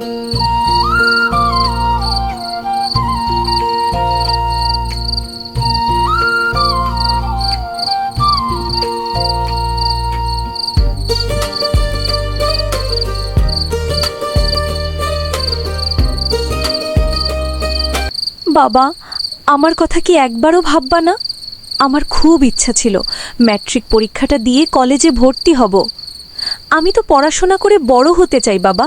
বাবা, আমার কথা কি একবারও ভাববা না? আমার খুব ইচ্ছা ছিল, ম্যাট্রিক পরীক্ষাটা দিয়ে কলেজে ভর্তি হব। আমি তো পড়াশোনা করে বড় হতে চাই, বাবা,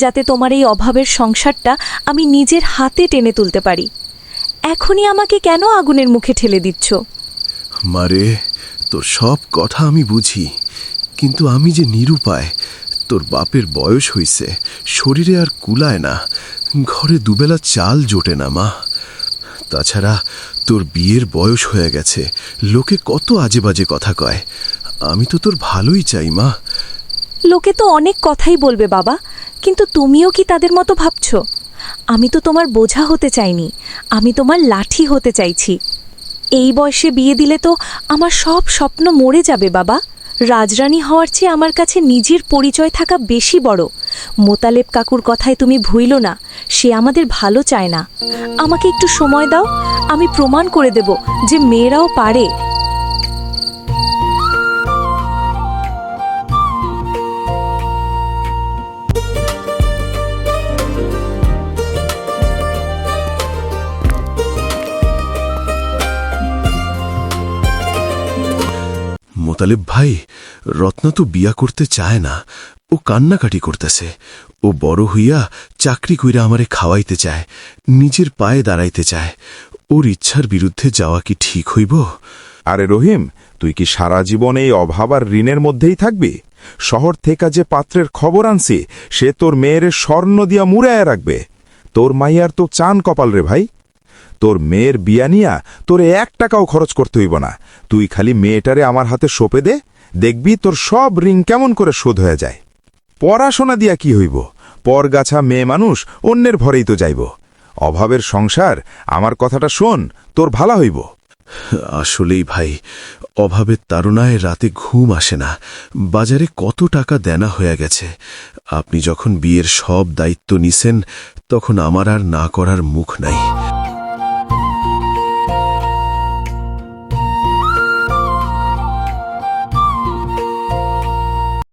যাতে তোমার এই অভাবের সংসারটা আমি নিজের হাতে টেনে তুলতে পারি। এখনই আমাকে কেন আগুনের মুখে ঠেলে দিচ্ছ? মারে, তোর সব কথা আমি বুঝি, কিন্তু আমি যে নিরুপায়, তোর বাপের বয়স হইছে, শরীরে আর কুলায় না, ঘরে দুবেলা চাল জোটে না, মা। তাছাড়া তোর বিয়ের বয়স হয়ে গেছে, লোকে কত আজে বাজে কথা কয়, আমি তো তোর ভালোই চাই, মা। লোকে তো অনেক কথাই বলবে বাবা, কিন্তু তুমিও কি তাদের মতো ভাবছ? আমি তো তোমার বোঝা হতে চাইনি, আমি তোমার লাঠি হতে চাইছি। এই বয়সে বিয়ে দিলে তো আমার সব স্বপ্ন মরে যাবে বাবা। রাজরানী হওয়ার চেয়ে আমার কাছে নিজের পরিচয় থাকা বেশি বড়। মোতালেব কাকুর কথায় তুমি ভুইল না, সে আমাদের ভালো চায় না। আমাকে একটু সময় দাও, আমি প্রমাণ করে দেব যে মেয়েরাও পারে। মোতালেব ভাই, রত্ন তো বিয়া করতে চায় না। ও কান্নাকাটি করতেছে। ও বড় হইয়া চাকরি কইরা আমারে খাওয়াইতে চায়, নিজের পায়ে দাঁড়াইতে চায়। ওর ইচ্ছার বিরুদ্ধে যাওয়া কি ঠিক হইব? আরে রহিম, তুই কি সারা জীবন এই অভাব আর ঋণের মধ্যেই থাকবি? শহর থেকে যে পাত্রের খবর আনছি, সে তোর মেয়ের স্বর্ণ দিয়া মুড়ায় রাখবে। তোর মাইয়ার তো চান কপাল রে ভাই। তোর মেয়ের বিয়া নিয়া তোরে এক টাকাও খরচ করতে হইব না। তুই খালি মেয়েটারে আমার হাতে সঁপে দে, দেখবি তোর সব ঋণ কেমন করে শোধ হয়ে যায়। পড়াশোনা দিয়া কি হইব? পরগাছা মেয়ে মানুষ অন্যের ভরেই তো যাইব। অভাবের সংসার, আমার কথাটা শোন, তোর ভালা হইব। আসলেই ভাই, অভাবের তাড়নায় রাতে ঘুম আসে না। বাজারে কত টাকা দেনা হয়ে গেছে। আপনি যখন বিয়ের সব দায়িত্ব নিছেন, তখন আমার আর না করার মুখ নাই।